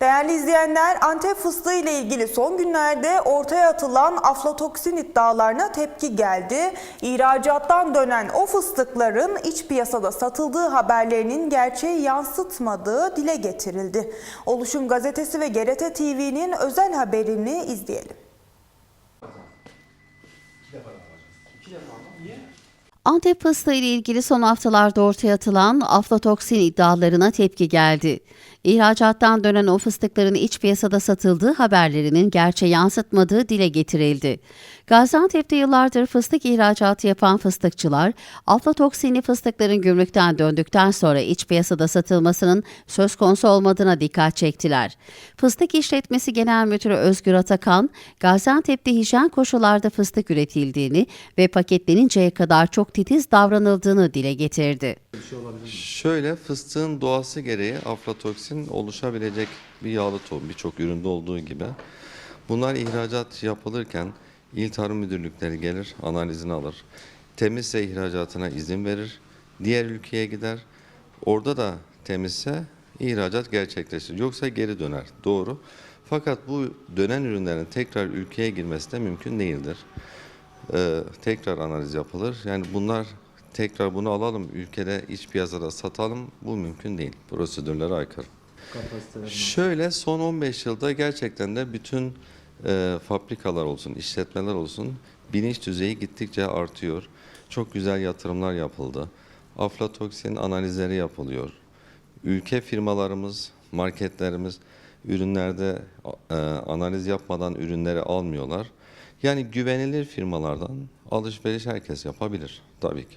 Değerli izleyenler, Antep fıstığı ile ilgili son günlerde ortaya atılan aflatoksin iddialarına tepki geldi. İhracattan dönen o fıstıkların iç piyasada satıldığı haberlerinin gerçeği yansıtmadığı dile getirildi. Oluşum Gazetesi ve GRT TV'nin özel haberini izleyelim. Antep fıstığı ile ilgili son haftalarda ortaya atılan aflatoksin iddialarına tepki geldi. İhracattan dönen o fıstıkların iç piyasada satıldığı haberlerinin gerçeği yansıtmadığı dile getirildi. Gaziantep'te yıllardır fıstık ihracatı yapan fıstıkçılar, aflatoksinli fıstıkların gümrükten döndükten sonra iç piyasada satılmasının söz konusu olmadığına dikkat çektiler. Fıstık İşletmesi Genel Müdürü Özgür Atakan, Gaziantep'te hijyen koşullarda fıstık üretildiğini ve paketleninceye kadar çok titiz davranıldığını dile getirdi. Şöyle fıstığın doğası gereği aflatoksin oluşabilecek bir yağlı tohum birçok üründe olduğu gibi. Bunlar ihracat yapılırken İl Tarım Müdürlükleri gelir, analizini alır. Temizse ihracatına izin verir. Diğer ülkeye gider. Orada da temizse ihracat gerçekleşir. Yoksa geri döner. Doğru. Fakat bu dönen ürünlerin tekrar ülkeye girmesi de mümkün değildir. Ee, tekrar analiz yapılır. Yani bunlar tekrar bunu alalım ülkede iç piyasada satalım bu mümkün değil. Prosedürlere aykırı. Şöyle son 15 yılda gerçekten de bütün e, fabrikalar olsun, işletmeler olsun bilinç düzeyi gittikçe artıyor. Çok güzel yatırımlar yapıldı. Aflatoksin analizleri yapılıyor. Ülke firmalarımız, marketlerimiz ürünlerde e, analiz yapmadan ürünleri almıyorlar. Yani güvenilir firmalardan alışveriş herkes yapabilir tabii ki.